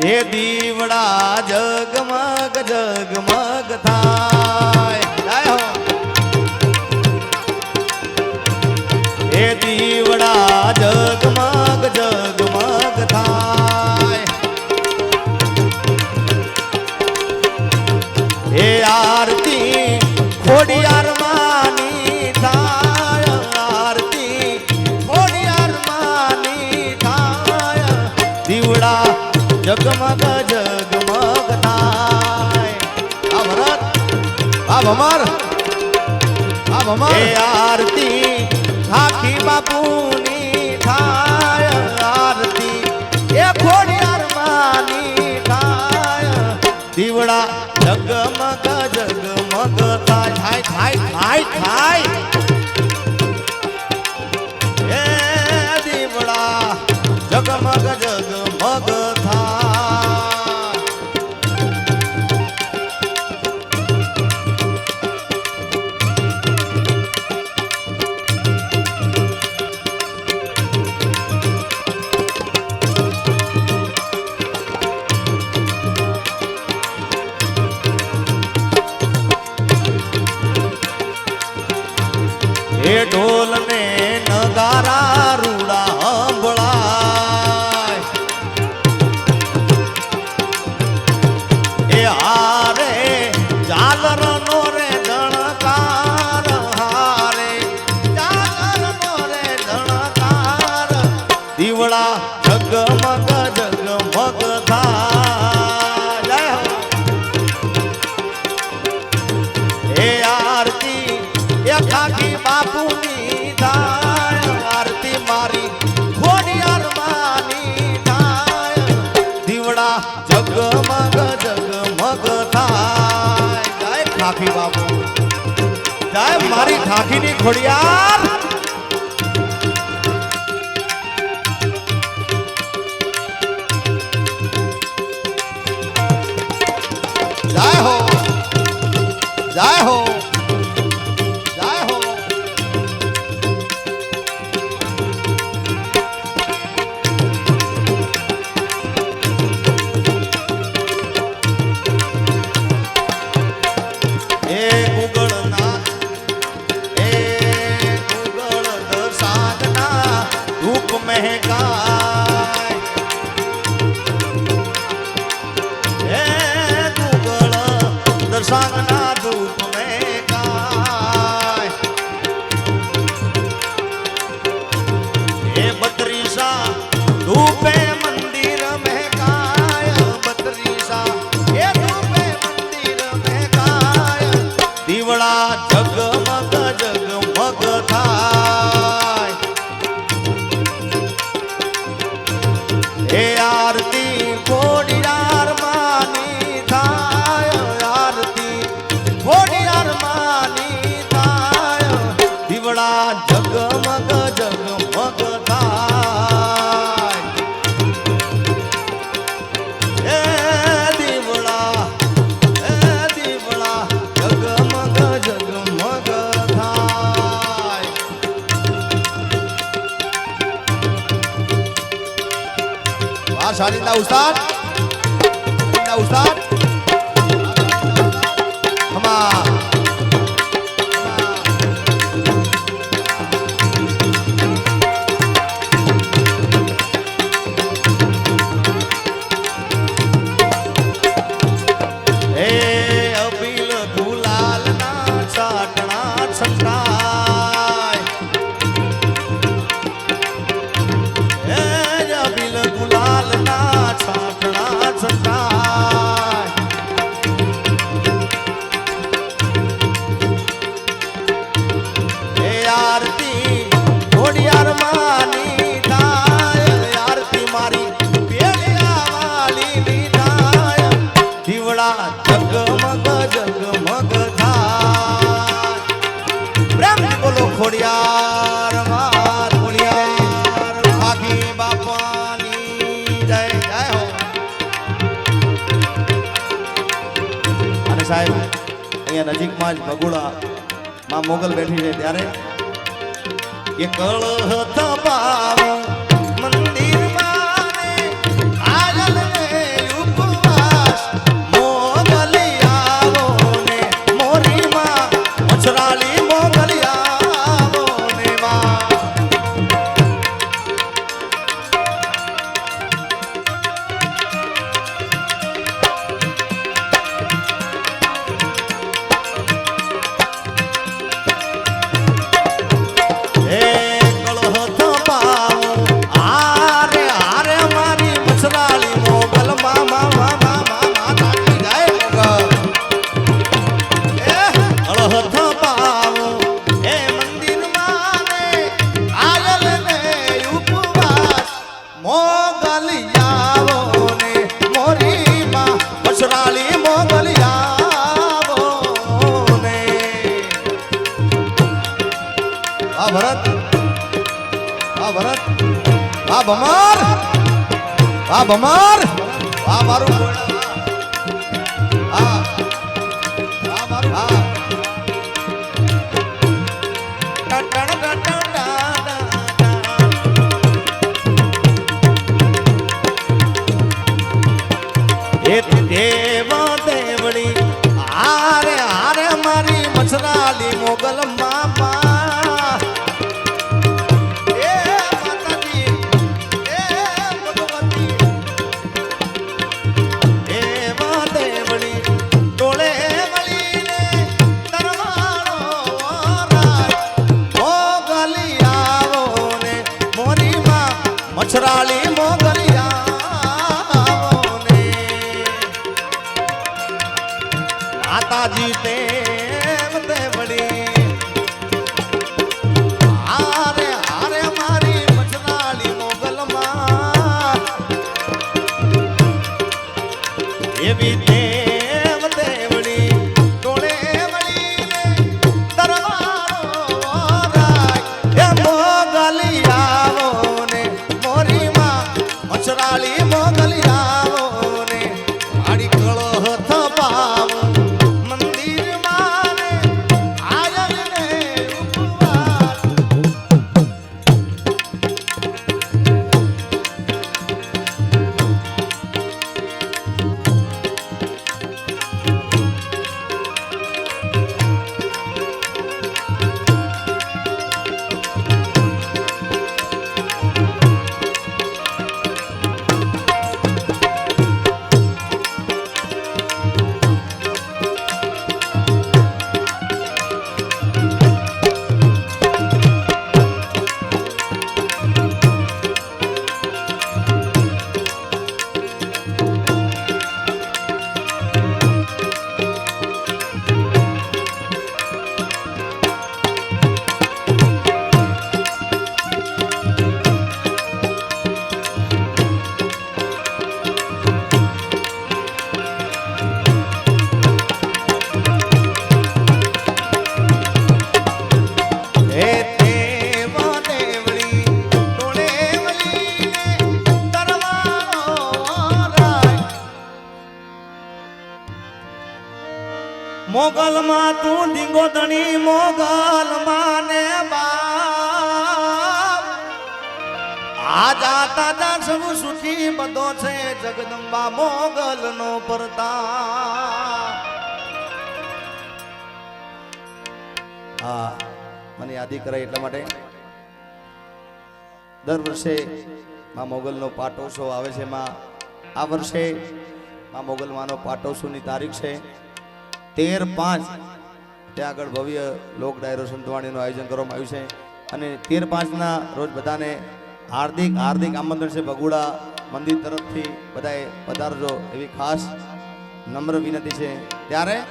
હે દીવડા જગમગ જગમગ થાય. હે. દીવડા જગમગ જગ આ ભમર આ ભમર એ આરતી ઠાકી બાપુની થાય આરતી. એ ખોડિયાર માની થાય દીવડા જગમગ જગમગ થાય. થાય થાય થાય થાય. થાય. જય ખાખી બાબુ જય મારી ખાખીની ખોડિયાર. જય હો. જય હો. रूपे नवसात नवसात સાહેબ અહીંયા નજીકમાં જ ભગોડા માં મોગલ બેઠી છે ત્યારે. કે કળ હતા ભરત. આ ભરત. આ ભમર. આ ભમર. આ મારું માં મછરાલી મોગલી આવો ને માતાજી તે એવી દેવ મોગલ માં તું ડીંગો ધણી મોગલ માને આ જાતા જા સૌ સુખી, બધો છે જગદંબા મોગલ નો પરતા હા, મને યાદી કરાય એટલા માટે. દર વર્ષે માં મોગલનો પાટોત્સવ આવે છે માં. આ વર્ષે માં મોગલમાંનો પાટોત્સવની તારીખ છે. તેર પાંચ. ત્યાં આગળ ભવ્ય લોક ડાયરો સંતવાણીનું આયોજન કરવામાં આવ્યું છે. અને તેર પાંચના રોજ બધાને હાર્દિક હાર્દિક આમંત્રણ છે ભગુડા મંદિર તરફથી. બધાએ પધારજો એવી ખાસ નમ્ર વિનંતી છે. ત્યારે